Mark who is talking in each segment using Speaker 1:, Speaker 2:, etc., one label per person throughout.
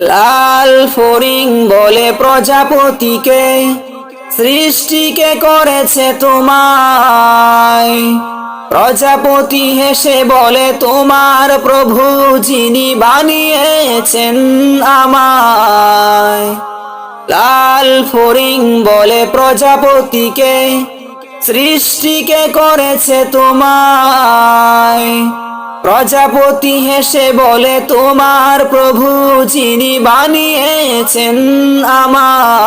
Speaker 1: লাল foreign বলে প্রজাপতিকে, সৃষ্টিকে করেছে তোমায়। প্রজাপতি হেসে বলে, তোমার প্রভু যিনি বানিয়েছেন আমায়। লাল ফরিং বলে, প্রজাপতিকে সৃষ্টিকে করেছে তোমায়। প্রজাপতি হেসে বলে তোমার প্রভু যিনি বানিয়েছেন আমার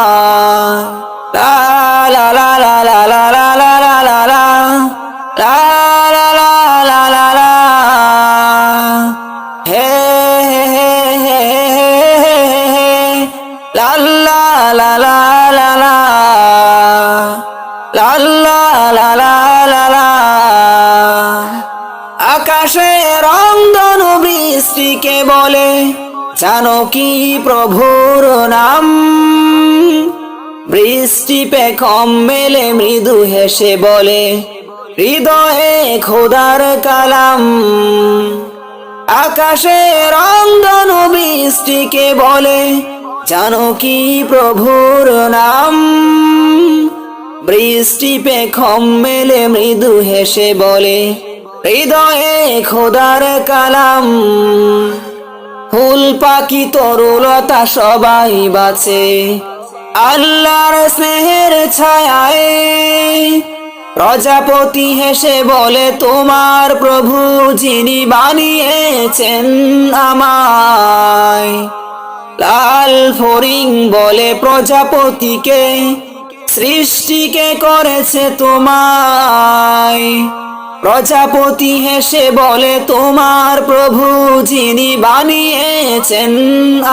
Speaker 1: বৃষ্টিকে বলে, জানো কি প্রভুর নাম? বৃষ্টি পে কম মেলে, মৃদু হেসে বলে, হৃদয়ে খোদার কালাম। আকাশে রংধনু বৃষ্টিকে বলে, জানো কি প্রভুর নাম? বৃষ্টি পে খম মেলে, মৃদু হেসে বলে হৃদয়ে খোদার কালাম। ফুল পাখি তরুলতা সবাই বাঁচে। আল্লাহর স্নেহের ছায়ায় প্রজাপতি হেসে বলে, তোমার প্রভু যিনি বানিয়েছেন আমায়। লাল ফরিং বলে, প্রজাপতিকে সৃষ্টিকে করেছে তোমায়। প্রজাপতি হেসে বলে তোমার প্রভু যিনি বানিয়েছেন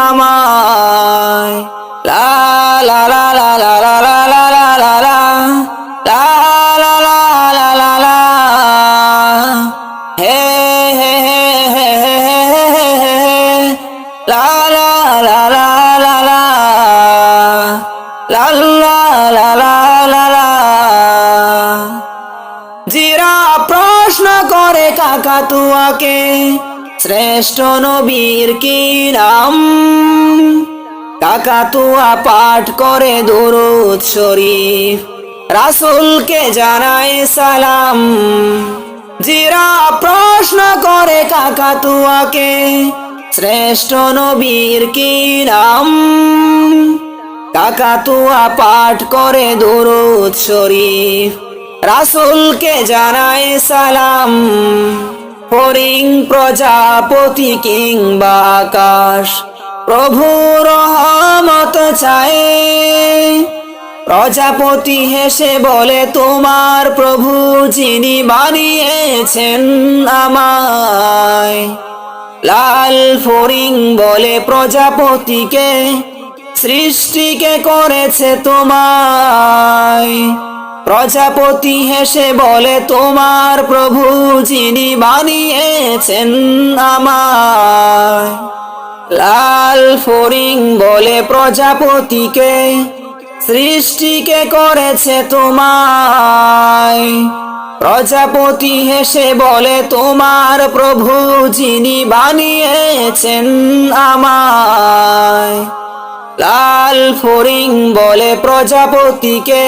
Speaker 1: আমায় লা লা লা লা লা লা। হে হে হে হে হে হে হে লা করে কাকাতুয়াকে শ্রেষ্ঠ নবীর কি নাম? কাকাতুয়া পাঠ করে দুরুদ শরীফ। রাসুলকে জানায় সালাম। জিরা প্রশ্ন করে কাকাতুয়াকে শ্রেষ্ঠ নবীর কি নাম? কাকাতুয়া পাঠ করে দুরুদ শরীফ। রাসুলকে জানায় সালাম। ফরিং প্রজাপতি কিংবা আকাশ প্রভু রহমত চায়। প্রজাপতি হেসে বলে, তোমার প্রভু যিনি বানিয়েছেন আমায়। লাল ফরিং বলে, প্রজাপতিকে, সৃষ্টিকে করেছে তোমায়। প্রজাপতি হেসে বলে, তোমার প্রভু যিনি বানিয়েছেন আমায়। লাল ফরিং বলে, প্রজাপতিকে, সৃষ্টিকে করেছে তোমায়। প্রজাপতি হেসে বলে, তোমার প্রভু যিনি বানিয়েছেন আমায়। লাল ফরিং বলে, প্রজাপতিকে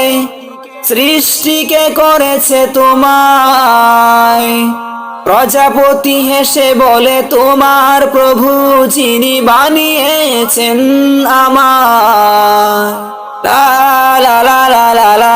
Speaker 1: সৃষ্টিকে করেছে তোমায়। প্রজাপতি হেসে বলে, তোমার প্রভু যিনি বানিয়েছেন আমার লা লা লা লা লা